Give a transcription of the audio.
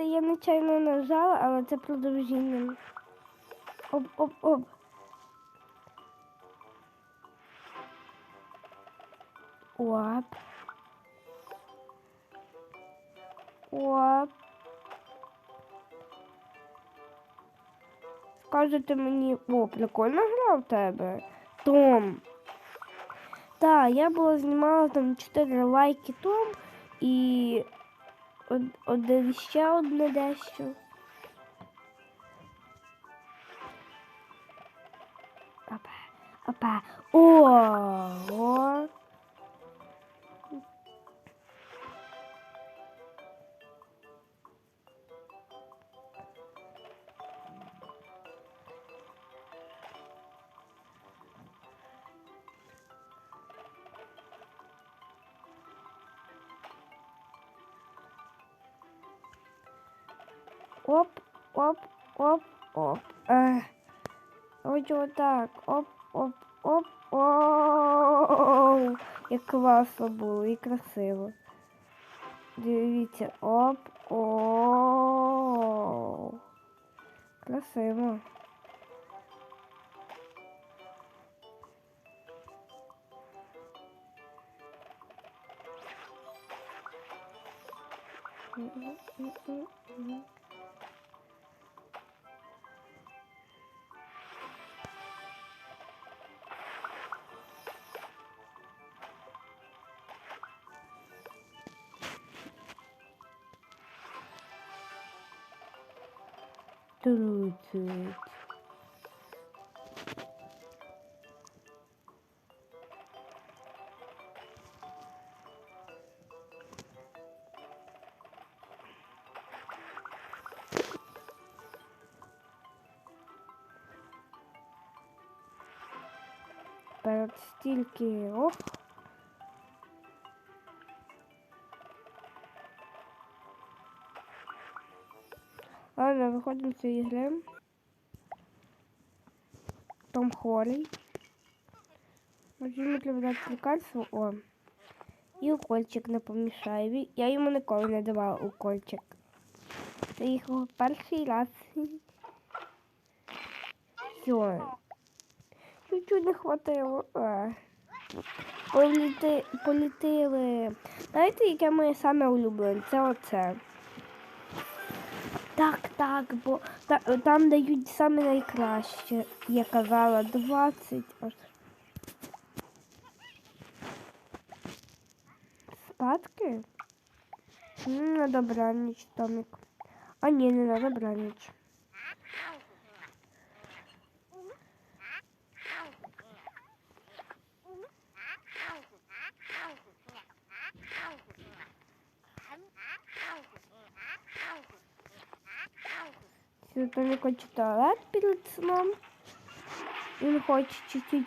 Бачите, я нечайно нажала, але це продовження. Оп, оп, оп. Скажете мені, о, прикольно гра в тебе. Том. Так, я була знімала там 4 лайки Том і один ще одне дещо. Опа, опа. О, о. Оп, оп, оп, оп. Ех. Ось отак. Оп, оп, оп, оу. Як класно було і красиво. Дивіться, оп, оу. Красиво. М-м-м-м-м. Тридцять. Перед стільки оп. Ладно, виходимо з цієї гри. Том хворий. Можемо для видати лікарство. О. І укольчик не помішає. Я йому ніколи не давала укольчик. Це його перший раз. Все. Чуть-чуть не хватило. Політи... Політили. Знаєте, яке моє саме улюблене? Це оце. Так, так, бо та, там дають саме найкраще. Я казала 20. Аж. Спадки? Ну, На добраніч, Томік. А ні, не на добраніч. Хоче туалет перед сном. Він хоче чуть-чуть